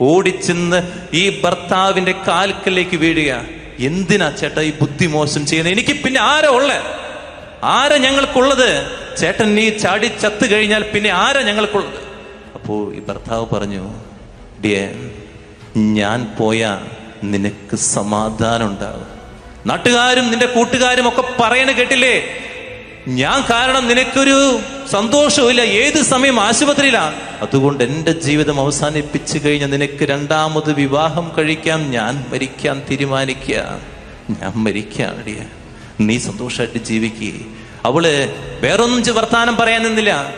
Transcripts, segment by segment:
ഓടിച്ചെന്ന് ഈ ഭർത്താവിന്റെ കാൽക്കലേക്ക് വീഴുക. എന്തിനാ ചേട്ടാ ഈ ബുദ്ധി മോശം ചെയ്യുന്നത്? എനിക്ക് പിന്നെ ആരാ ഉള്ളേ? ആരാ ഞങ്ങൾക്കുള്ളത്? ചേട്ടൻ നീ ചാടി ചത്തു കഴിഞ്ഞാൽ പിന്നെ ആരാ ഞങ്ങൾക്കുള്ളത്? അപ്പോ ഈ ഭർത്താവ് പറഞ്ഞു ഡിയേ ഞാൻ പോയാ നിനക്ക് സമാധാനം ഉണ്ടാകും നാട്ടുകാരും നിന്റെ കൂട്ടുകാരും ഒക്കെ പറയണ കേട്ടില്ലേ? ഞാൻ കാരണം നിനക്കൊരു സന്തോഷമില്ല ഏത് സമയം ആശുപത്രിയിലാണ് അതുകൊണ്ട് എന്റെ ജീവിതം അവസാനിപ്പിച്ചു കഴിഞ്ഞ നിനക്ക് രണ്ടാമത് വിവാഹം കഴിക്കാം. ഞാൻ മരിക്കാൻ തീരുമാനിക്കുക ഞാൻ മരിക്കുകയാണിടിയ നീ സന്തോഷമായിട്ട് ജീവിക്കുക അവൾ വേറൊന്നും വർത്താനം പറയാൻ നിന്നില്ല.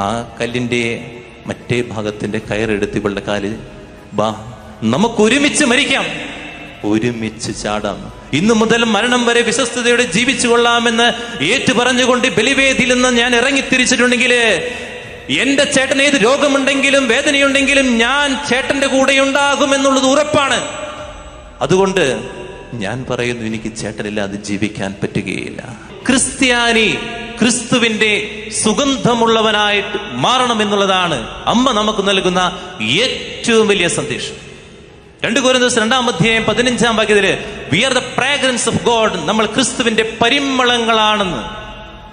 ആ കല്ലിന്റെ മറ്റേ ഭാഗത്തിന്റെ കയറെടുത്ത് ഇവളുടെ കാലിൽ ബാ നമുക്ക് ഒരുമിച്ച് മരിക്കാം. ഒരുമിച്ച് ചാടാം. ഇന്നു മുതൽ മരണം വരെ വിശ്വസ്തയോടെ ജീവിച്ചു കൊള്ളാമെന്ന് ഏറ്റു പറഞ്ഞുകൊണ്ട് ബലിവേദിയിൽ നിന്ന് ഞാൻ ഇറങ്ങി തിരിച്ചിട്ടുണ്ടെങ്കിൽ എന്റെ ചേട്ടൻ ഏത് രോഗമുണ്ടെങ്കിലും വേദനയുണ്ടെങ്കിലും ഞാൻ ചേട്ടന്റെ കൂടെ ഉണ്ടാകും എന്നുള്ളത് ഉറപ്പാണ്. അതുകൊണ്ട് ഞാൻ പറയുന്നു എനിക്ക് ചേട്ടനില്ലാതെ ജീവിക്കാൻ പറ്റുകയില്ല. ക്രിസ്ത്യാനി ക്രിസ്തുവിന്റെ സുഗന്ധമുള്ളവനായിട്ട് മാറണം എന്നുള്ളതാണ് അമ്മ നമുക്ക് നൽകുന്ന ഏറ്റവും വലിയ സന്ദേശം. രണ്ട് കോരിന്തോസ് രണ്ടാം അധ്യായം പതിനഞ്ചാം വാക്യത്തിൽ we are the fragrance of God നമ്മൾ ക്രിസ്തുവിന്റെ പരിമളങ്ങളാണെന്ന്.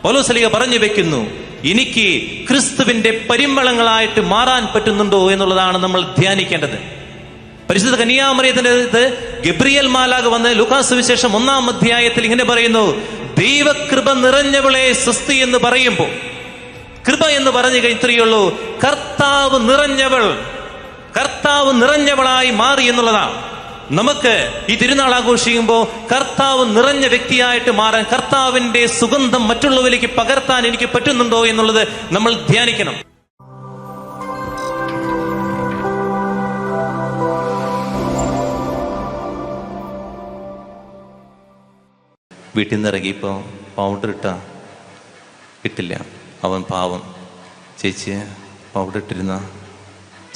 പൗലോസലിക പറഞ്ഞു വെക്കുന്നു എനിക്ക് ക്രിസ്തുവിന്റെ പരിമളങ്ങളായിട്ട് മാറാൻ പറ്റുന്നുണ്ടോ എന്നുള്ളതാണ് നമ്മൾ ധ്യാനിക്കേണ്ടത്. പരിശുദ്ധ കന്യാമറിയത്തിന്റെ അടുത്ത് ഗബ്രിയൽ മാലാഗ് വന്ന് ലുക്കാസ് വിശേഷം ഒന്നാം അധ്യായത്തിൽ ഇങ്ങനെ പറയുന്നു ദൈവകൃപ നിറഞ്ഞവളെ സ്വസ്തി എന്ന് പറയുമ്പോൾ കൃപ എന്ന് പറഞ്ഞു കഴിഞ്ഞുള്ളൂ കർത്താവ് നിറഞ്ഞവൾ. കർത്താവ് നിറഞ്ഞവളായി മാറി എന്നുള്ളതാണ് നമുക്ക് ഈ തിരുനാൾ ആഘോഷിക്കുമ്പോൾ കർത്താവ് നിറഞ്ഞ വ്യക്തിയായിട്ട് മാറാൻ കർത്താവിന്റെ സുഗന്ധം മറ്റുള്ളവരിലേക്ക് പകർത്താൻ എനിക്ക് പറ്റുന്നുണ്ടോ എന്നുള്ളത് നമ്മൾ ധ്യാനിക്കണം. വീട്ടിൽ നിന്ന് ഇറങ്ങിയപ്പോൾ പൗഡർ ഇട്ട ഇട്ടില്ല. അവൻ പാവം. ചേച്ചി പൗഡർ ഇട്ടിരുന്ന?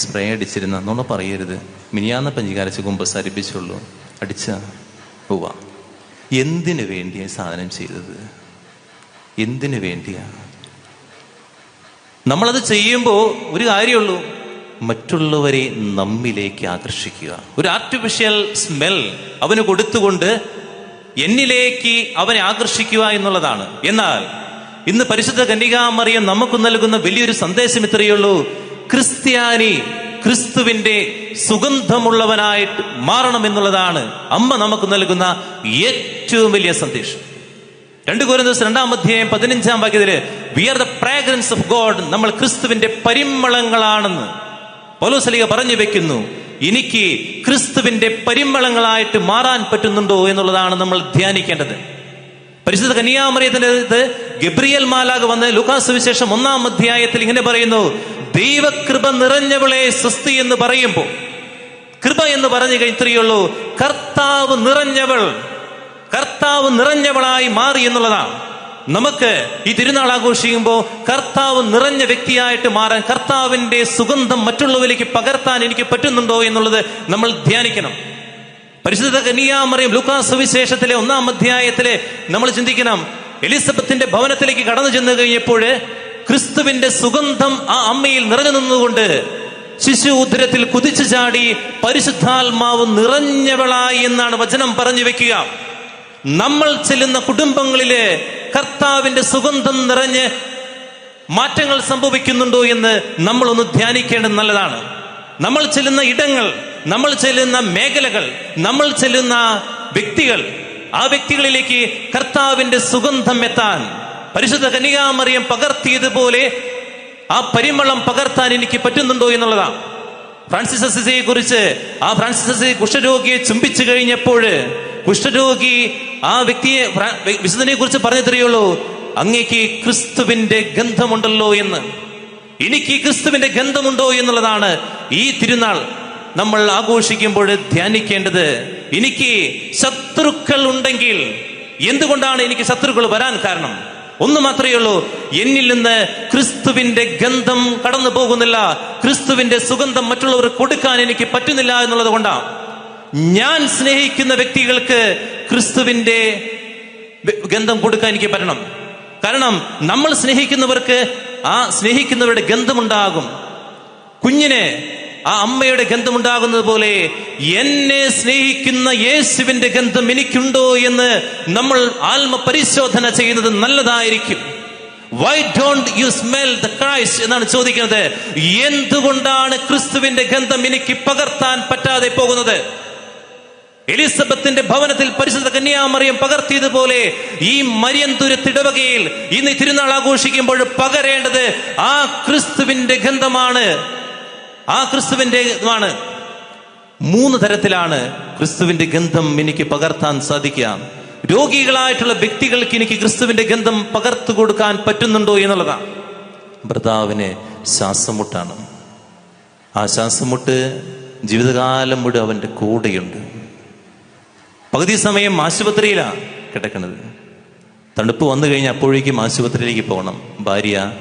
സ്പ്രേ അടിച്ചിരുന്ന നുണ പറയരുത്. മിനിയാന്ന പഞ്ചികാരച്ച് കുമ്പസാരിപ്പിച്ചുള്ളൂ അടിച്ച പോവ എന്തിനു വേണ്ടിയാ സാധനം ചെയ്തത്? എന്തിനു വേണ്ടിയാ? നമ്മളത് ചെയ്യുമ്പോൾ ഒരു കാര്യമുള്ളൂ. മറ്റുള്ളവരെ നമ്മിലേക്ക് ആകർഷിക്കുക. ഒരു ആർട്ടിഫിഷ്യൽ സ്മെൽ അവന് കൊടുത്തുകൊണ്ട് എന്നിലേക്ക് അവനെ ആകർഷിക്കുക എന്നുള്ളതാണ്. എന്നാൽ ഇന്ന് പരിശുദ്ധ കന്യകാമറിയം നമുക്ക് നൽകുന്ന വലിയൊരു സന്ദേശം ഇത്രയേ ഉള്ളൂ. ക്രിസ്ത്യാനി ക്രിസ്തുവിന്റെ സുഗന്ധമുള്ളവനായിട്ട് മാറണം എന്നുള്ളതാണ് അമ്മ നമുക്ക് നൽകുന്ന ഏറ്റവും വലിയ സന്ദേശം. രണ്ട് ദിവസം രണ്ടാം അധ്യായം പതിനഞ്ചാം വാക്യത്തിൽ we are the fragrance of God നമ്മൾ ക്രിസ്തുവിന്റെ പരിമളങ്ങളാണെന്ന് പൗലോസലിക പറഞ്ഞു വെക്കുന്നു. എനിക്ക് ക്രിസ്തുവിന്റെ പരിമളങ്ങളായിട്ട് മാറാൻ പറ്റുന്നുണ്ടോ എന്നുള്ളതാണ് നമ്മൾ ധ്യാനിക്കേണ്ടത്. പരിശുദ്ധ കന്യാമറിയത്തിന്റെ ഗബ്രിയൽ മാലാഗ് വന്ന് ലുക്കാസ് വിശേഷം ഒന്നാം അധ്യായത്തിൽ ഇങ്ങനെ പറയുന്നു ദൈവകൃപ നിറഞ്ഞവളെ സ്വസ്തി എന്ന് പറയുമ്പോൾ കൃപ എന്ന് പറഞ്ഞു കഴിഞ്ഞുള്ളൂ കർത്താവ് നിറഞ്ഞവൾ കർത്താവ് നിറഞ്ഞവളായി മാറി എന്നുള്ളതാണ്. നമുക്ക് ഈ തിരുനാൾ ആഘോഷിക്കുമ്പോൾ കർത്താവ് നിറഞ്ഞ വ്യക്തിയായിട്ട് മാറാൻ കർത്താവിന്റെ സുഗന്ധം മറ്റുള്ളവരിലേക്ക് പകർത്താൻ എനിക്ക് പറ്റുന്നുണ്ടോ എന്നുള്ളത് നമ്മൾ ധ്യാനിക്കണം. പരിശുദ്ധ കന്യാമറിയും ലൂക്കാസ് സുവിശേഷത്തിലെ ഒന്നാം അധ്യായത്തിലെ നമ്മൾ ചിന്തിക്കണം. എലിസബത്തിന്റെ ഭവനത്തിലേക്ക് കടന്നു ചെന്ന് കഴിഞ്ഞപ്പോൾ ക്രിസ്തുവിന്റെ സുഗന്ധം ആ അമ്മയിൽ നിറഞ്ഞു നിന്നുകൊണ്ട് ശിശു ഉദരത്തിൽ കുതിച്ചു ചാടി പരിശുദ്ധാത്മാവ് നിറഞ്ഞവളായി എന്നാണ് വചനം പറഞ്ഞു വെക്കുക. നമ്മൾ ചെല്ലുന്ന കുടുംബങ്ങളിലെ കർത്താവിന്റെ സുഗന്ധം നിറഞ്ഞ് മാറ്റങ്ങൾ സംഭവിക്കുന്നുണ്ടോ എന്ന് നമ്മളൊന്ന് ധ്യാനിക്കേണ്ടത് നല്ലതാണ്. നമ്മൾ ചെല്ലുന്ന ഇടങ്ങൾ നമ്മൾ ചെല്ലുന്ന മേഖലകൾ നമ്മൾ ചെല്ലുന്ന വ്യക്തികൾ ആ വ്യക്തികളിലേക്ക് കർത്താവിന്റെ സുഗന്ധം എത്താൻ പരിശുദ്ധ കന്യകാമറിയം പകർത്തിയതുപോലെ ആ പരിമളം പകർത്താൻ എനിക്ക് പറ്റുന്നുണ്ടോ എന്നുള്ളതാണ്. ഫ്രാൻസിസ് അസിസയെ കുറിച്ച് ആ ഫ്രാൻസിസ് അസിസെ കുഷ്ഠരോഗിയെ ചുംബിച്ചു കഴിഞ്ഞപ്പോൾ കുഷ്ഠരോഗി ആ വ്യക്തിയെ വിശുദ്ധനെ കുറിച്ച് പറഞ്ഞു തരികയുള്ളൂ അങ്ങേക്ക് ക്രിസ്തുവിന്റെ ഗന്ധമുണ്ടല്ലോ എന്ന്. എനിക്ക് ക്രിസ്തുവിന്റെ ഗന്ധമുണ്ടോ എന്നുള്ളതാണ് ഈ തിരുനാൾ നമ്മൾ ആഘോഷിക്കുമ്പോൾ ധ്യാനിക്കേണ്ടത്. എനിക്ക് ശത്രുക്കൾ ഉണ്ടെങ്കിൽ എന്തുകൊണ്ടാണ് എനിക്ക് ശത്രുക്കൾ വരാൻ കാരണം? ഒന്ന് മാത്രമേ ഉള്ളൂ. എന്നിൽ നിന്ന് ക്രിസ്തുവിന്റെ ഗന്ധം കടന്നു പോകുന്നില്ല. ക്രിസ്തുവിന്റെ സുഗന്ധം മറ്റുള്ളവർ കൊടുക്കാൻ എനിക്ക് പറ്റുന്നില്ല എന്നുള്ളത് കൊണ്ടാണ് ഞാൻ സ്നേഹിക്കുന്ന വ്യക്തികൾക്ക് ക്രിസ്തുവിന്റെ ഗന്ധം കൊടുക്കാൻ എനിക്ക് പറ്റണം. കാരണം നമ്മൾ സ്നേഹിക്കുന്നവർക്ക് ആ സ്നേഹിക്കുന്നവരുടെ ഗന്ധമുണ്ടാകും. കുഞ്ഞിന് ആ അമ്മയുടെ ഗന്ധമുണ്ടാകുന്നത് പോലെ എന്നെ സ്നേഹിക്കുന്ന യേശുവിന്റെ ഗന്ധം എനിക്കുണ്ടോ എന്ന് നമ്മൾ ആത്മ പരിശോധന ചെയ്യുന്നത് നല്ലതായിരിക്കും. Why don't you smell the Christ എന്നാണ് ചോദിക്കുന്നത്. എന്തുകൊണ്ടാണ് ക്രിസ്തുവിന്റെ ഗന്ധം എനിക്ക് പകർത്താൻ പറ്റാതെ പോകുന്നത്? എലിസബത്തിന്റെ ഭവനത്തിൽ പരിശുദ്ധ കന്യാമറിയം പകർത്തിയതുപോലെ ഈ മരിയന്തുരത്തിടവകയിൽ ഇന്ന് ഈ തിരുനാൾ ആഘോഷിക്കുമ്പോൾ പകരേണ്ടത് ആ ക്രിസ്തുവിന്റെ ഗന്ധമാണ്. ആ ക്രിസ്തുവിന്റെ ആണ് മൂന്ന് തരത്തിലാണ് ക്രിസ്തുവിന്റെ ഗന്ധം എനിക്ക് പകർത്താൻ സാധിക്കുക. രോഗികളായിട്ടുള്ള വ്യക്തികൾക്ക് എനിക്ക് ക്രിസ്തുവിന്റെ ഗന്ധം പകർത്തു കൊടുക്കാൻ പറ്റുന്നുണ്ടോ എന്നുള്ളതാണ് ഭർത്താവിന് ശ്വാസമുട്ടാണ്. ആ ശ്വാസമുട്ട് ജീവിതകാലം മുഴുവൻ അവന്റെ കൂടെയുണ്ട്. പകുതി സമയം ആശുപത്രിയിലാണ് കിടക്കുന്നത്. തണുപ്പ് വന്നു കഴിഞ്ഞാൽ അപ്പോഴേക്കും ആശുപത്രിയിലേക്ക് പോകണം. ഭാര്യ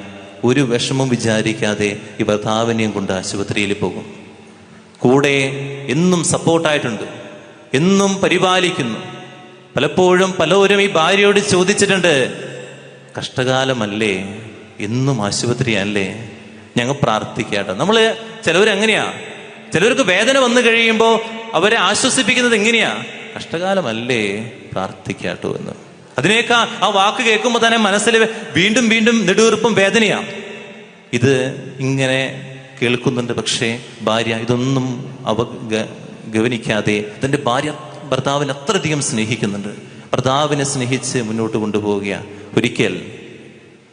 ഒരു വിഷമം വിചാരിക്കാതെ ഈ ഭർത്താവിനെയും കൊണ്ട് ആശുപത്രിയിൽ പോകും. കൂടെ എന്നും സപ്പോർട്ടായിട്ടുണ്ട്. എന്നും പരിപാലിക്കുന്നു. പലപ്പോഴും പലവരും ഈ ഭാര്യയോട് ചോദിച്ചിട്ടുണ്ട് കഷ്ടകാലമല്ലേ? എന്നും ആശുപത്രിയല്ലേ? ഞങ്ങൾ പ്രാർത്ഥിക്കാട്ടോ. നമ്മൾ ചിലവരെങ്ങനെയാ ചിലവർക്ക് വേദന വന്നു കഴിയുമ്പോൾ അവരെ ആശ്വസിപ്പിക്കുന്നത് എങ്ങനെയാ? കഷ്ടകാലമല്ലേ? പ്രാർത്ഥിക്കാട്ടോ എന്ന്. അതിനേക്കാ ആ വാക്ക് കേൾക്കുമ്പോൾ തന്നെ മനസ്സിൽ വീണ്ടും വീണ്ടും നെടുവീർപ്പും വേദനയാ. ഇത് ഇങ്ങനെ കേൾക്കുന്നുണ്ട് പക്ഷേ ഭാര്യ ഇതൊന്നും അവ ഗവനിക്കാതെ തന്റെ ഭാര്യ ഭർത്താവിനെ അത്രയധികം സ്നേഹിക്കുന്നുണ്ട്. ഭർത്താവിനെ സ്നേഹിച്ച് മുന്നോട്ട് കൊണ്ടുപോവുക ഒരിക്കൽ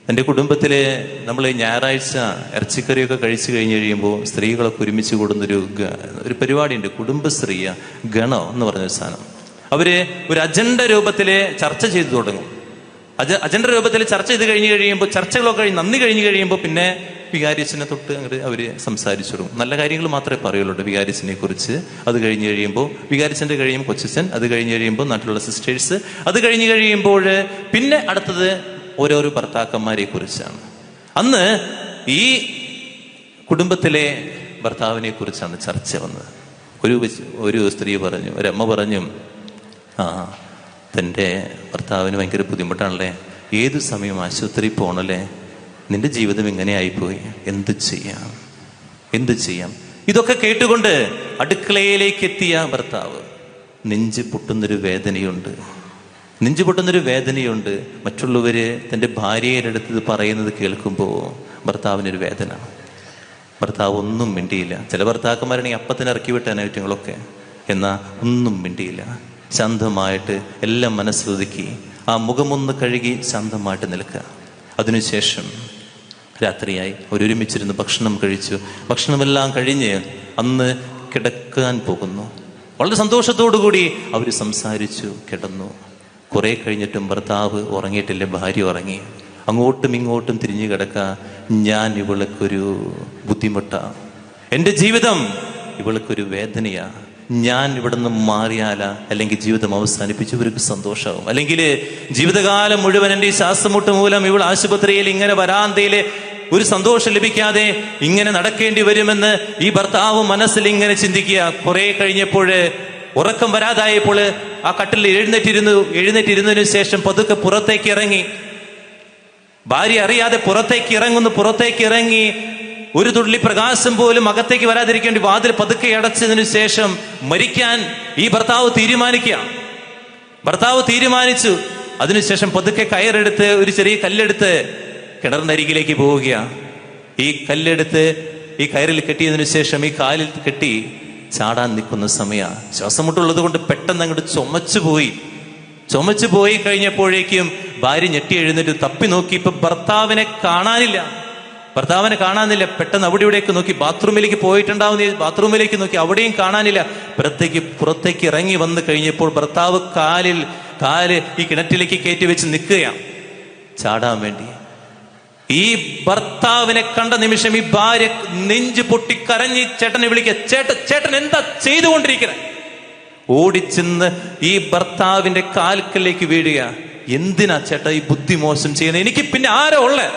എന്റെ കുടുംബത്തിലെ നമ്മൾ ഞായറാഴ്ച ഇറച്ചിക്കറിയൊക്കെ കഴിച്ചു കഴിഞ്ഞ് കഴിയുമ്പോൾ സ്ത്രീകളൊക്കെ ഒരുമിച്ച് കൂടുന്നൊരു ഒരു പരിപാടിയുണ്ട്. കുടുംബശ്രീയ. ഗണോ എന്ന് പറഞ്ഞ ഒരു സാധനം. അവർ ഒരു അജണ്ട രൂപത്തിൽ ചർച്ച ചെയ്തു തുടങ്ങും. അജ അജണ്ട രൂപത്തിൽ ചർച്ച ചെയ്ത് കഴിഞ്ഞ് കഴിയുമ്പോൾ ചർച്ചകളൊക്കെ കഴിഞ്ഞ് നന്ദി കഴിഞ്ഞ് കഴിയുമ്പോൾ പിന്നെ വികാരിസിനെ തൊട്ട് അങ്ങോട്ട് അവർ സംസാരിച്ചു തുടങ്ങും. നല്ല കാര്യങ്ങൾ മാത്രമേ പറയുള്ളൂ വികാരിസിനെ കുറിച്ച്. അത് കഴിഞ്ഞ് കഴിയുമ്പോൾ വികാരിസിന്റെ കഴിയുമ്പോൾ കൊച്ചച്ഛൻ അത് കഴിഞ്ഞ് കഴിയുമ്പോൾ നാട്ടിലുള്ള സിസ്റ്റേഴ്സ് അത് കഴിഞ്ഞ് കഴിയുമ്പോൾ പിന്നെ അടുത്തത് ഓരോരോ ഭർത്താക്കന്മാരെ കുറിച്ചാണ്. അന്ന് ഈ കുടുംബത്തിലെ ഭർത്താവിനെ കുറിച്ചാണ് ചർച്ച വന്നത്. ഒരു ഒരു സ്ത്രീ പറഞ്ഞു ഒരമ്മ പറഞ്ഞു തന്റെ ഭർത്താവിന് ഭയങ്കര ബുദ്ധിമുട്ടാണല്ലേ? ഏത് സമയം ആശുപത്രി പോകണല്ലേ നിന്റെ ജീവിതം ഇങ്ങനെ ആയിപ്പോയി. എന്ത് ചെയ്യാം? എന്ത് ചെയ്യാം? ഇതൊക്കെ കേട്ടുകൊണ്ട് അടുക്കളയിലേക്ക് എത്തിയ ഭർത്താവ് നെഞ്ച് പൊട്ടുന്നൊരു വേദനയുണ്ട്. നെഞ്ചു പൊട്ടുന്നൊരു വേദനയുണ്ട്. മറ്റുള്ളവര് തന്റെ ഭാര്യയുടെ അടുത്ത് പറയുന്നത് കേൾക്കുമ്പോൾ ഭർത്താവിനൊരു വേദന. ഭർത്താവ് ഒന്നും മിണ്ടിയില്ല. ചില ഭർത്താക്കന്മാരാണെങ്കിൽ അപ്പത്തിന് ഇറക്കി വിട്ടാനായിട്ടുങ്ങളൊക്കെ എന്നാൽ ഒന്നും മിണ്ടിയില്ല. ശാന്തമായിട്ട് എല്ലാം മനസ്സൊതുക്കി ആ മുഖമൊന്ന് കഴുകി ശാന്തമായിട്ട് നിൽക്കുക. അതിനുശേഷം രാത്രിയായി ഒരുമിച്ചിരുന്ന് ഭക്ഷണം കഴിച്ചു. ഭക്ഷണമെല്ലാം കഴിഞ്ഞ് അന്ന് കിടക്കാൻ പോകുന്നു. വളരെ സന്തോഷത്തോടു കൂടി അവർ സംസാരിച്ചു കിടന്നു. കുറേ കഴിഞ്ഞിട്ടും ഭർത്താവ് ഉറങ്ങിയിട്ടില്ല ഭാര്യ ഉറങ്ങി. അങ്ങോട്ടും ഇങ്ങോട്ടും തിരിഞ്ഞു കിടക്ക ഞാൻ ഇവൾക്കൊരു ബുദ്ധിമുട്ടാണ് എന്റെ ജീവിതം ഇവൾക്കൊരു വേദനയാ. ഞാൻ ഇവിടുന്ന് മാറിയാല? അല്ലെങ്കിൽ ജീവിതം അവസാനിപ്പിച്ച് ഇവർക്ക് സന്തോഷമാവും അല്ലെങ്കിൽ ജീവിതകാലം മുഴുവൻ എന്റെ ഈ ശ്വാസമുട്ട് മൂലം ഇവൾ ആശുപത്രിയിൽ ഇങ്ങനെ വരാന്തയിൽ ഒരു സന്തോഷം ലഭിക്കാതെ ഇങ്ങനെ നടക്കേണ്ടി വരുമെന്ന് ഈ ഭർത്താവ് മനസ്സിൽ ഇങ്ങനെ ചിന്തിക്കുക. കുറെ കഴിഞ്ഞപ്പോൾ ഉറക്കം വരാതായപ്പോൾ ആ കട്ടിൽ എഴുന്നേറ്റിരുന്നു. എഴുന്നേറ്റിരുന്നതിനു ശേഷം പതുക്കെ പുറത്തേക്ക് ഇറങ്ങി. ഭാര്യ അറിയാതെ പുറത്തേക്ക് ഇറങ്ങുന്നു. പുറത്തേക്ക് ഇറങ്ങി. ഒരു തുള്ളി പ്രകാശം പോലും അകത്തേക്ക് വരാതിരിക്കേണ്ടി വാതിൽ പതുക്കെ അടച്ചതിനു ശേഷം മരിക്കാൻ ഈ ഭർത്താവ് തീരുമാനിക്കുക. ഭർത്താവ് തീരുമാനിച്ചു. അതിനുശേഷം പതുക്കെ കയറെടുത്ത് ഒരു ചെറിയ കല്ലെടുത്ത് കിണറിന്റെ അരികിലേക്ക് പോവുക ഈ കല്ലെടുത്ത് ഈ കയറിൽ കെട്ടിയതിനു ശേഷം ഈ കാലിൽ കെട്ടി ചാടാൻ നിൽക്കുന്ന സമയ. ശ്വാസം മുട്ടുള്ളത് കൊണ്ട് പെട്ടെന്ന് അങ്ങോട്ട് ചുമച്ചു പോയി. ചുമച്ചു പോയി കഴിഞ്ഞപ്പോഴേക്കും ഭാര്യ ഞെട്ടി എഴുന്നേറ്റ് തപ്പി നോക്കി. ഇപ്പൊ ഭർത്താവിനെ കാണാനില്ല. ഭർത്താവിനെ കാണാനില്ല. പെട്ടെന്ന് അവിടെ ഇവിടേക്ക് നോക്കി ബാത്റൂമിലേക്ക് പോയിട്ടുണ്ടാവുന്ന ബാത്റൂമിലേക്ക് നോക്കി അവിടെയും കാണാനില്ല. പുറത്തേക്ക് പുറത്തേക്ക് ഇറങ്ങി വന്നു കഴിഞ്ഞപ്പോൾ ഭർത്താവ് കാലിൽ കാൽ ഈ കിണറ്റിലേക്ക് കയറ്റി വെച്ച് നിൽക്കുകയാണ് ചാടാൻ വേണ്ടി. ഈ ഭർത്താവിനെ കണ്ട നിമിഷം ഈ ഭാര്യ നെഞ്ചു പൊട്ടി കരഞ്ഞ് ചേട്ടനെ വിളിക്കുക. ചേട്ടൻ ചേട്ടൻ എന്താ ചെയ്തുകൊണ്ടിരിക്കുന്നത് ഓടിച്ചെന്ന് ഈ ഭർത്താവിന്റെ കാൽക്കലേക്ക് വീഴുക. എന്തിനാ ചേട്ടാ ഈ ബുദ്ധിമോശം ചെയ്യുന്നത് എനിക്ക് പിന്നെ ആരോ ഉള്ളത്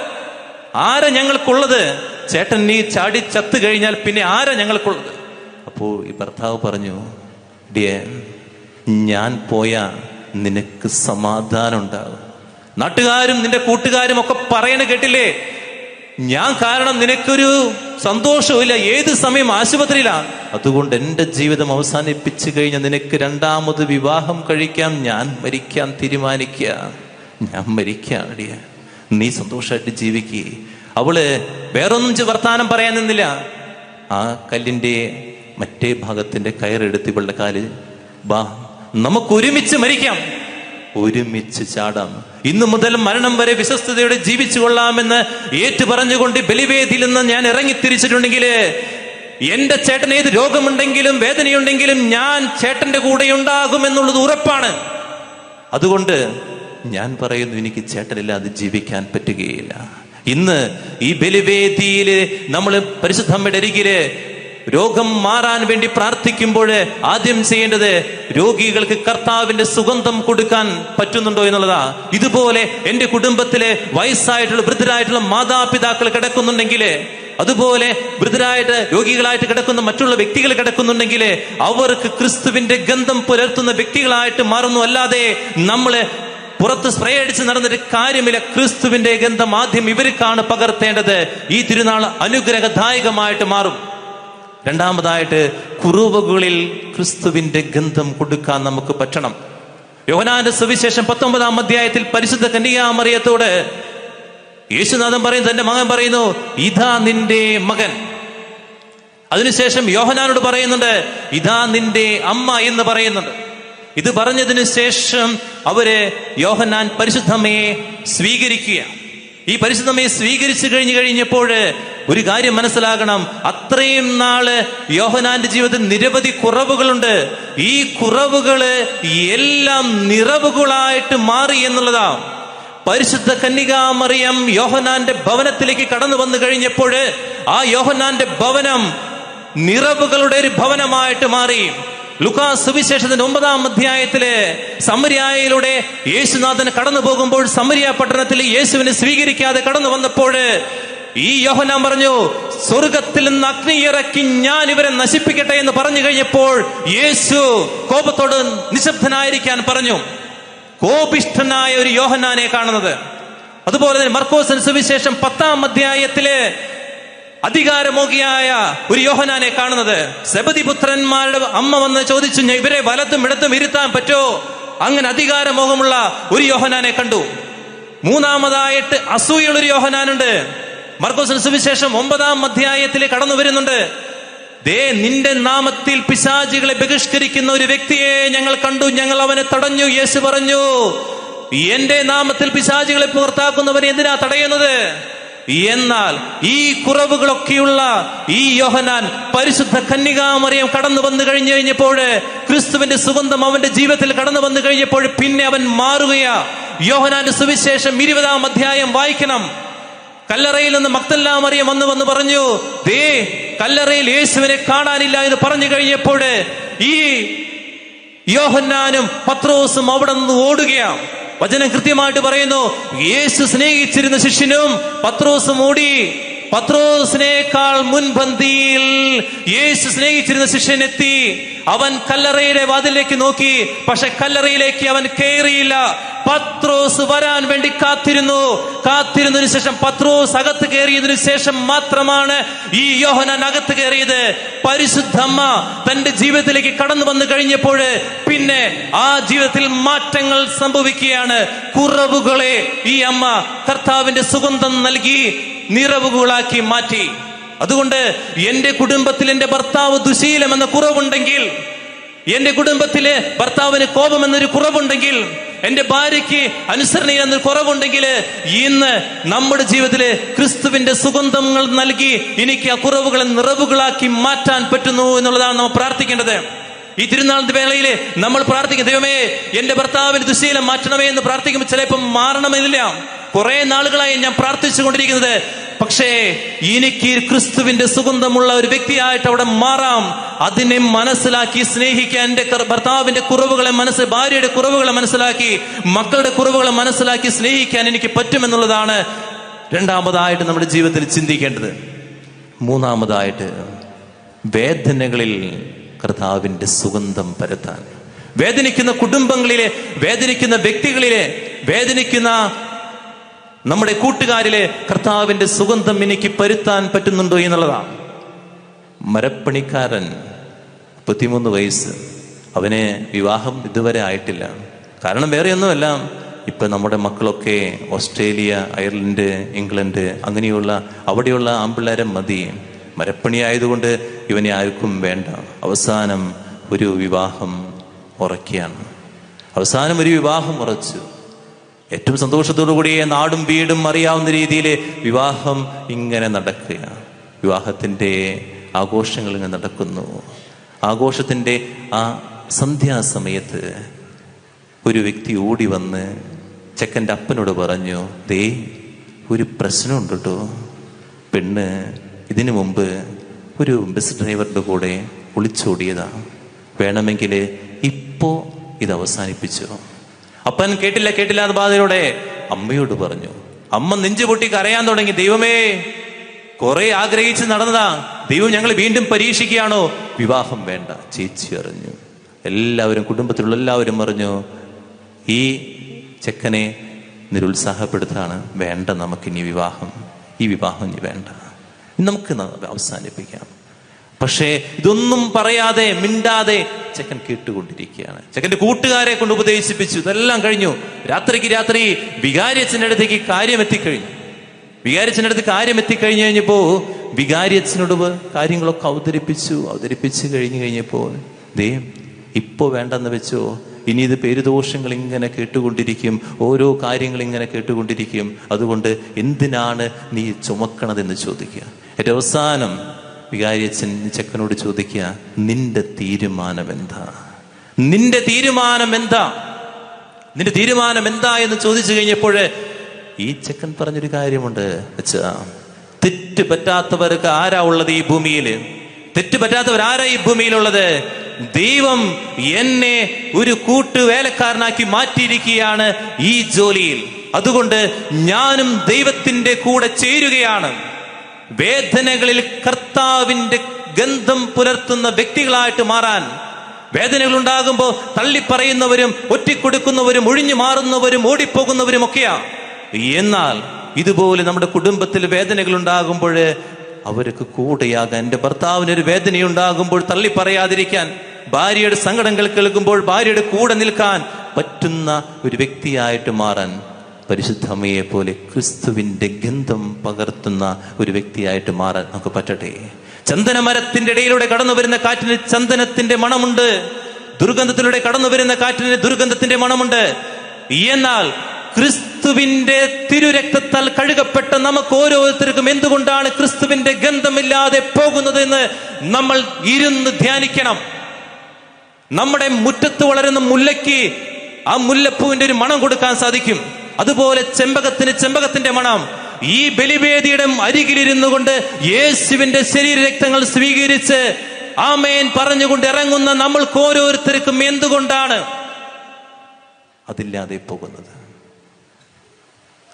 ആരാ ഞങ്ങൾക്കുള്ളത്? ചേട്ടൻ നീ ചാടി ചത്തു കഴിഞ്ഞാൽ പിന്നെ ആരാ ഞങ്ങൾക്കുള്ളത്? അപ്പോ ഈ ഭർത്താവ് പറഞ്ഞു ഡിയേ ഞാൻ പോയാ നിനക്ക് സമാധാനം ഉണ്ടാകും നാട്ടുകാരും നിന്റെ കൂട്ടുകാരും ഒക്കെ പറയണ കേട്ടില്ലേ? ഞാൻ കാരണം നിനക്കൊരു സന്തോഷമില്ല ഏത് സമയം ആശുപത്രിയിലാണ് അതുകൊണ്ട് എന്റെ ജീവിതം അവസാനിപ്പിച്ചു കഴിഞ്ഞ നിനക്ക് രണ്ടാമത് വിവാഹം കഴിക്കാം ഞാൻ മരിക്കാൻ തീരുമാനിക്കുക ഞാൻ മരിക്കാടിയ നീ സന്തോഷമായിട്ട് ജീവിക്കുക അവൾ വേറൊന്നും വർത്താനം പറയാൻ നിന്നില്ല. ആ കല്ലിന്റെ മറ്റേ ഭാഗത്തിന്റെ കയറെടുത്ത് ഇവളുടെ കാൽ ബാ നമുക്ക് ഒരുമിച്ച് മരിക്കാം. ഒരുമിച്ച് ചാടാം. ഇന്നു മുതൽ മരണം വരെ വിശ്വസ്തയോടെ ജീവിച്ചു കൊള്ളാമെന്ന് ഏറ്റു പറഞ്ഞുകൊണ്ട് ബലിവേദിയിൽ നിന്ന് ഞാൻ ഇറങ്ങി തിരിച്ചിട്ടുണ്ടെങ്കിൽ എന്റെ ചേട്ടൻ ഏത് രോഗമുണ്ടെങ്കിലും വേദനയുണ്ടെങ്കിലും ഞാൻ ചേട്ടന്റെ കൂടെ ഉണ്ടാകും എന്നുള്ളത് ഉറപ്പാണ്. അതുകൊണ്ട് ഞാൻ പറയുന്നു എനിക്ക് ചേട്ടനില്ലാതെ ജീവിക്കാൻ പറ്റുകയില്ല. ഇന്ന് ഈ ബലിവേദിയിൽ നമ്മൾ പരിശുദ്ധമ്മയുടെ അരികിൽ രോഗം മാറാൻ വേണ്ടി പ്രാർത്ഥിക്കുമ്പോൾ ആദ്യം ചെയ്യേണ്ടത് രോഗികൾക്ക് കർത്താവിന്റെ സുഗന്ധം കൊടുക്കാൻ പറ്റുന്നുണ്ടോ എന്നുള്ളതാ. ഇതുപോലെ എന്റെ കുടുംബത്തിലെ വയസ്സായിട്ടുള്ള വൃദ്ധരായിട്ടുള്ള മാതാപിതാക്കൾ കിടക്കുന്നുണ്ടെങ്കിൽ അതുപോലെ വൃദ്ധരായിട്ട് രോഗികളായിട്ട് കിടക്കുന്ന മറ്റുള്ള വ്യക്തികൾ കിടക്കുന്നുണ്ടെങ്കിൽ അവർക്ക് ക്രിസ്തുവിന്റെ ഗന്ധം പുലർത്തുന്ന വ്യക്തികളായിട്ട് മാറുന്നു. അല്ലാതെ നമ്മൾ പുറത്ത് സ്പ്രേ അടിച്ച് നടന്നിട്ട് കാര്യമില്ല. ക്രിസ്തുവിന്റെ ഗന്ധം ആദ്യം ഇവർക്കാണ് പകർത്തേണ്ടത്. ഈ തിരുനാൾ അനുഗ്രഹദായകമായിട്ട് മാറും. രണ്ടാമതായിട്ട് കുറവുകളിൽ ക്രിസ്തുവിന്റെ ഗന്ധം കൊടുക്കാൻ നമുക്ക് പറ്റണം. യോഹനാന്റെ സുവിശേഷം പത്തൊമ്പതാം അധ്യായത്തിൽ പരിശുദ്ധ കന്യാമറിയത്തോട് യേശുനാഥൻ പറയുന്നു തന്റെ മകൻ പറയുന്നു ഇതാ നിന്റെ മകൻ. അതിനുശേഷം യോഹനാനോട് പറയുന്നുണ്ട് ഇതാ നിന്റെ അമ്മ എന്ന് പറയുന്നുണ്ട്. ഇത് പറഞ്ഞതിന് ശേഷം അവർ യോഹന്നാൻ പരിശുദ്ധമ്മയെ സ്വീകരിക്കുക. ഈ പരിശുദ്ധമയെ സ്വീകരിച്ചു കഴിഞ്ഞു കഴിഞ്ഞപ്പോൾ ഒരു കാര്യം മനസ്സിലാകണം. അത്രയും നാൾ യോഹനാന്റെ ജീവിതത്തിൽ നിരവധി കുറവുകളുണ്ട്. ഈ കുറവുകൾ എല്ലാം നിറവുകളായിട്ട് മാറി എന്നുള്ളതാണ് പരിശുദ്ധ കന്യകാമറിയം യോഹനാന്റെ ഭവനത്തിലേക്ക് കടന്നു വന്നു കഴിഞ്ഞപ്പോൾ ആ യോഹനാന്റെ ഭവനം നിറവുകളുടെ ഒരു ഭവനമായിട്ട് മാറി. ലുക്കാ സുവിശേഷത്തിന്റെ ഒമ്പതാം അധ്യായത്തിൽ സമരിയായിലൂടെ യേശുനാഥൻ കടന്നു പോകുമ്പോൾ സമരിയ പട്ടണത്തിൽ യേശുവിനെ സ്വീകരിക്കാതെ കടന്നു വന്നപ്പോൾ ഈ യോഹനാൻ പറഞ്ഞു സ്വർഗത്തിൽ നിന്ന് അഗ്നി ഇറക്കി ഞാൻ ഇവരെ നശിപ്പിക്കട്ടെ എന്ന് പറഞ്ഞു കഴിഞ്ഞപ്പോൾ യേശു കോപത്തോട് നിശബ്ദനായിരിക്കാൻ പറഞ്ഞു. കോപിഷ്ഠനായ ഒരു യോഹനാനെ കാണുന്നത്. അതുപോലെ തന്നെ മർക്കോസിന് സുവിശേഷം പത്താം അധ്യായത്തിൽ അധികാരമോഹിയായ ഒരു യോഹനാനെ കാണുന്നത്. സെബതി പുത്രന്മാരുടെ അമ്മ വന്ന് ചോദിച്ചു "ഞാൻ ഇവരെ വലത്തും ഇടത്തും ഇരുത്താൻ പറ്റോ? അങ്ങനെ അധികാരമോഹമുള്ള ഒരു യോഹനാനെ കണ്ടു. മൂന്നാമതായിട്ട് അസൂയുള്ള ഒരു യോഹനാനുണ്ട്. മർക്കോസിന് സുവിശേഷം ഒമ്പതാം അധ്യായത്തിൽ കടന്നു വരുന്നുണ്ട്. ദേ നിന്റെ നാമത്തിൽ പിശാചികളെ ബഹിഷ്കരിക്കുന്ന ഒരു വ്യക്തിയെ ഞങ്ങൾ കണ്ടു. ഞങ്ങൾ അവനെ തടഞ്ഞു. യേശു പറഞ്ഞു എന്റെ നാമത്തിൽ പിശാചികളെ പുറത്താക്കുന്നവരെ എന്തിനാ തടയുന്നത്? എന്നാൽ ഈ കുറവുകളൊക്കെയുള്ള ഈ യോഹനാൻ പരിശുദ്ധ കന്യകാമറിയം കടന്നു വന്നു കഴിഞ്ഞു കഴിഞ്ഞപ്പോൾ ക്രിസ്തുവിന്റെ സുഗന്ധം അവന്റെ ജീവിതത്തിൽ കടന്നു വന്നു കഴിഞ്ഞപ്പോൾ പിന്നെ അവൻ മാറുകയാ. യോഹനാന്റെ സുവിശേഷം ഇരുപതാം അധ്യായം വായിക്കണം. കല്ലറയിൽ നിന്ന് മക്തല്ലാമറിയം വന്നു വന്ന് പറഞ്ഞു ദേ കല്ലറയിൽ യേശുവിനെ കാണാനില്ല എന്ന് പറഞ്ഞു കഴിഞ്ഞപ്പോൾ ഈ യോഹന്നാനും പത്രോസും അവിടെ നിന്ന് ഓടുകയാണ് വചനം കൃത്യമായിട്ട് പറയുന്നു. യേശു സ്നേഹിച്ചിരുന്ന ശിഷ്യനും പത്രോസും ഓടി പത്രോസിനേക്കാൾ മുൻപന്തിയിൽ യേശു സ്നേഹിച്ചിരുന്ന ശിഷ്യനെത്തി. അവൻ കല്ലറയുടെ വാതിലേക്ക് നോക്കി. പക്ഷെ കല്ലറയിലേക്ക് അവൻ കയറിയില്ല പത്രോസ് വരാൻ വേണ്ടി കാത്തിരുന്നു. കാത്തിരുന്നതിന് ശേഷം പത്രോസ് അകത്ത് കയറിയതിനു ശേഷം മാത്രമാണ് ഈ യോഹനാൻ അകത്ത് കയറിയത് പരിശുദ്ധമ്മ തന്റെ ജീവിതത്തിലേക്ക് കടന്നു വന്നു കഴിഞ്ഞപ്പോൾ പിന്നെ ആ ജീവിതത്തിൽ മാറ്റങ്ങൾ സംഭവിക്കുകയാണ്. കുറവുകളെ ഈ അമ്മ കർത്താവിന്റെ സുഗന്ധം നൽകി. നിറവുകളാക്കി മാറ്റി. അതുകൊണ്ട് എന്റെ കുടുംബത്തിൽ എന്റെ ഭർത്താവ് ദുശീലം എന്ന കുറവുണ്ടെങ്കിൽ എന്റെ കുടുംബത്തിലെ ഭർത്താവിന് കോപം എന്നൊരു കുറവുണ്ടെങ്കിൽ എന്റെ ഭാര്യയ്ക്ക് അനുസരണ എന്നൊരു കുറവുണ്ടെങ്കിൽ ഇന്ന് നമ്മുടെ ജീവിതത്തിൽ ക്രിസ്തുവിന്റെ സുഗന്ധങ്ങൾ നൽകി എനിക്ക് ആ കുറവുകളെ നിറവുകളാക്കി മാറ്റാൻ പറ്റുന്നു എന്നുള്ളതാണ് നമ്മൾ പ്രാർത്ഥിക്കേണ്ടത്. ഈ തിരുനാൾ വേളയിൽ നമ്മൾ പ്രാർത്ഥിക്കും ദൈവമേ എന്റെ ഭർത്താവിന് ദുശീലം മാറ്റണമേ എന്ന് പ്രാർത്ഥിക്കുമ്പോൾ ചിലപ്പം മാറണമെന്നില്ല. കുറെ നാളുകളായി ഞാൻ പ്രാർത്ഥിച്ചുകൊണ്ടിരിക്കുന്നത് പക്ഷേ എനിക്ക് ക്രിസ്തുവിന്റെ സുഗന്ധമുള്ള ഒരു വ്യക്തിയായിട്ട് അവിടെ മാറാം. അതിനെ മനസ്സിലാക്കി സ്നേഹിക്കാൻ എന്റെ ഭർത്താവിന്റെ കുറവുകളെ മനസ്സ് ഭാര്യയുടെ കുറവുകളെ മനസ്സിലാക്കി മക്കളുടെ കുറവുകളെ മനസ്സിലാക്കി സ്നേഹിക്കാൻ എനിക്ക് പറ്റുമെന്നുള്ളതാണ് രണ്ടാമതായിട്ട് നമ്മുടെ ജീവിതത്തിൽ ചിന്തിക്കേണ്ടത്. മൂന്നാമതായിട്ട് വേദനകളിൽ കർത്താവിന്റെ സുഗന്ധം പരത്താൻ. വേദനിക്കുന്ന കുടുംബങ്ങളിലെ വേദനിക്കുന്ന വ്യക്തികളിലെ വേദനിക്കുന്ന നമ്മുടെ കൂട്ടുകാരിലെ കർത്താവിന്റെ സുഗന്ധം എനിക്ക് പരുത്താൻ പറ്റുന്നുണ്ടോ എന്നുള്ളതാണ്. മരപ്പണിക്കാരൻ മുപ്പത്തിമൂന്ന് വയസ്സ്. അവനെ വിവാഹം ഇതുവരെ ആയിട്ടില്ല. കാരണം വേറെയൊന്നുമല്ല ഇപ്പൊ നമ്മുടെ മക്കളൊക്കെ ഓസ്ട്രേലിയ അയർലൻഡ് ഇംഗ്ലണ്ട് അങ്ങനെയുള്ള അവിടെയുള്ള ആമ്പിള്ളേരെ മതി. മരപ്പണി ആയതുകൊണ്ട് ഇവനെ ആർക്കും വേണ്ട. അവസാനം ഒരു വിവാഹം ഉറക്കിയാണ്. അവസാനം ഒരു വിവാഹം ഉറച്ചു. ഏറ്റവും സന്തോഷത്തോടു കൂടിയേ നാടും വീടും അറിയാവുന്ന രീതിയിൽ വിവാഹം ഇങ്ങനെ നടക്കുകയാണ്. വിവാഹത്തിന്റെ ആഘോഷങ്ങൾ ഇങ്ങനെ നടക്കുന്നു. ആഘോഷത്തിന്റെ ആ സന്ധ്യാസമയത്ത് ഒരു വ്യക്തി ഓടി വന്ന് ചെക്കന്റെ അപ്പനോട് പറഞ്ഞു ദേ ഒരു പ്രശ്നമുണ്ട് കേട്ടോ. പെണ്ണ് ഇതിനു മുമ്പ് ഒരു ബസ് ഡ്രൈവറുടെ കൂടെ ഒളിച്ചോടിയതാണ് വേണമെങ്കിൽ ഇപ്പോൾ ഇത് അവസാനിപ്പിച്ചു? അപ്പൻ കേട്ടില്ല കേട്ടില്ല അത് ബാധയോടെ അമ്മയോട് പറഞ്ഞു അമ്മ നെഞ്ചു പൊട്ടി കരയാൻ തുടങ്ങി ദൈവമേ. കുറെ ആഗ്രഹിച്ച് നടന്നതാ. ദൈവം ഞങ്ങൾ വീണ്ടും പരീക്ഷിക്കുകയാണോ? വിവാഹം വേണ്ട ചേച്ചി അറിഞ്ഞു. എല്ലാവരും കുടുംബത്തിലുള്ള എല്ലാവരും അറിഞ്ഞു ഈ ചെക്കനെ നിരുത്സാഹപ്പെടുത്താണ്. വേണ്ട നമുക്കിനി വിവാഹം. ഈ വിവാഹം ഇനി വേണ്ട. നമുക്ക് അവസാനിപ്പിക്കാം. പക്ഷേ ഇതൊന്നും പറയാതെ മിണ്ടാതെ ചെക്കൻ കേട്ടുകൊണ്ടിരിക്കുകയാണ്. ചെക്കന്റെ കൂട്ടുകാരെ കൊണ്ട് ഉപദേശിപ്പിച്ചു. ഇതെല്ലാം കഴിഞ്ഞു. രാത്രിക്ക് രാത്രി വികാരിയച്ഛന്റെ അടുത്തേക്ക് കാര്യം എത്തിക്കഴിഞ്ഞു വികാരിയച്ഛന്റെ അടുത്ത് കാര്യം എത്തിക്കഴിഞ്ഞു കഴിഞ്ഞപ്പോ വികാരിയച്ഛനോട് കാര്യങ്ങളൊക്കെ അവതരിപ്പിച്ചു. അവതരിപ്പിച്ചു കഴിഞ്ഞു കഴിഞ്ഞപ്പോൾ ദേ ഇപ്പോ വേണ്ടെന്ന് വെച്ചോ ഇനി ഇത് പേരുദോഷങ്ങൾ ഇങ്ങനെ കേട്ടുകൊണ്ടിരിക്കും. ഓരോ കാര്യങ്ങൾ ഇങ്ങനെ കേട്ടുകൊണ്ടിരിക്കും. അതുകൊണ്ട് എന്തിനാണ് നീ ചുമക്കണതെന്ന് ചോദിക്കുക. ഏറ്റവും അവസാനം വികാരിയച്ഛൻ ചെക്കനോട് ചോദിക്കുക നിന്റെ തീരുമാനം എന്താ? നിന്റെ തീരുമാനം എന്താ? നിന്റെ തീരുമാനം എന്താ? എന്ന് ചോദിച്ചു കഴിഞ്ഞപ്പോൾ ഈ ചെക്കൻ പറഞ്ഞൊരു കാര്യമുണ്ട്. അച്ഛാ തെറ്റ് പറ്റാത്തവർക്ക് ആരാ ഉള്ളത് ഈ ഭൂമിയിൽ? തെറ്റ് പറ്റാത്തവർ ആരാ ഈ ഭൂമിയിലുള്ളത്? ദൈവം എന്നെ ഒരു കൂട്ടു വേലക്കാരനാക്കി മാറ്റിയിരിക്കുകയാണ് ഈ ജോലിയിൽ. അതുകൊണ്ട് ഞാനും ദൈവത്തിന്റെ കൂടെ ചേരുകയാണ്. വേദനകളിൽ കർത്താവിന്റെ ഗന്ധം പുലർത്തുന്ന വ്യക്തികളായിട്ട് മാറാൻ വേദനകൾ ഉണ്ടാകുമ്പോൾ തള്ളിപ്പറയുന്നവരും ഒറ്റിക്കൊടുക്കുന്നവരും ഒഴിഞ്ഞു മാറുന്നവരും ഓടിപ്പോകുന്നവരും ഒക്കെയാ എന്നാൽ ഇതുപോലെ നമ്മുടെ കുടുംബത്തിൽ വേദനകൾ ഉണ്ടാകുമ്പോൾ അവർക്ക് കൂടെയാകാൻ എന്റെ ഭർത്താവിന് ഒരു വേദനയുണ്ടാകുമ്പോൾ തള്ളി പറയാതിരിക്കാൻ ഭാര്യയുടെ സങ്കടങ്ങൾ കേൾക്കുമ്പോൾ ഭാര്യയുടെ കൂടെ നിൽക്കാൻ പറ്റുന്ന ഒരു വ്യക്തിയായിട്ട് മാറാൻ പരിശുദ്ധമ്മയെ പോലെ ക്രിസ്തുവിന്റെ ഗന്ധം പകർത്തുന്ന ഒരു വ്യക്തിയായിട്ട് മാറാൻ നമുക്ക് പറ്റട്ടെ. ചന്ദനമരത്തിന്റെ ഇടയിലൂടെ കടന്നു വരുന്ന കാറ്റിന് ചന്ദനത്തിന്റെ മണമുണ്ട്. ദുർഗന്ധത്തിലൂടെ കടന്നു വരുന്ന കാറ്റിന് ദുർഗന്ധത്തിന്റെ മണമുണ്ട്. എന്നാൽ ക്രിസ്തുവിന്റെ തിരുരക്തത്താൽ കഴുകപ്പെട്ട നമുക്ക് ഓരോരുത്തർക്കും എന്തുകൊണ്ടാണ് ക്രിസ്തുവിന്റെ ഗന്ധമില്ലാതെ പോകുന്നത് എന്ന് നമ്മൾ ഇരുന്ന് ധ്യാനിക്കണം. നമ്മുടെ മുറ്റത്ത് വളരുന്ന മുല്ലയ്ക്ക് ആ മുല്ലപ്പൂവിന്റെ ഒരു മണം കൊടുക്കാൻ സാധിക്കും. അതുപോലെ ചെമ്പകത്തിന് ചെമ്പകത്തിന്റെ മണം. ഈ ബലിവേദിയുടെ അരികിലിരുന്നു കൊണ്ട് യേശുവിന്റെ ശരീര രക്തങ്ങൾ സ്വീകരിച്ച് ആമേൻ പറഞ്ഞുകൊണ്ട് ഇറങ്ങുന്ന നമ്മൾക്ക് ഓരോരുത്തർക്കും എന്തുകൊണ്ടാണ്? അതില്ലാതെ പോകുന്നത്.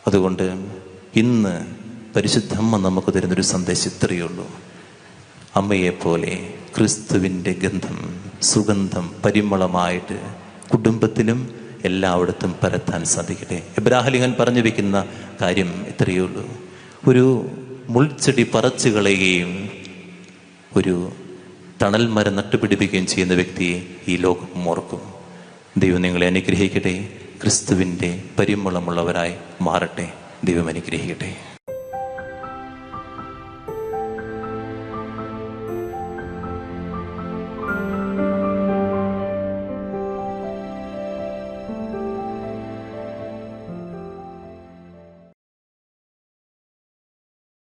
അതുകൊണ്ട് ഇന്ന് പരിശുദ്ധമ്മ നമുക്ക് തരുന്നൊരു സന്ദേശം ഇത്രയേ ഉള്ളൂ. അമ്മയെ പോലെ ക്രിസ്തുവിന്റെ ഗന്ധം സുഗന്ധം പരിമളമായിട്ട് കുടുംബത്തിലും എല്ലായിടത്തും പരത്താൻ സാധിക്കട്ടെ. ഇബ്രാഹലിംഗൻ പറഞ്ഞു വെക്കുന്ന കാര്യം ഇത്രയേ ഉള്ളൂ. ഒരു മുൾച്ചെടി പറച്ചു കളയുകയും ഒരു തണൽ മരം നട്ടുപിടിപ്പിക്കുകയും ചെയ്യുന്ന വ്യക്തിയെ ഈ ലോകം ഓർക്കും. ദൈവം നിങ്ങളെ അനുഗ്രഹിക്കട്ടെ. ക്രിസ്തുവിന്റെ പരിമളമുള്ളവരായി മാറട്ടെ. ദൈവം അനുഗ്രഹിക്കട്ടെ.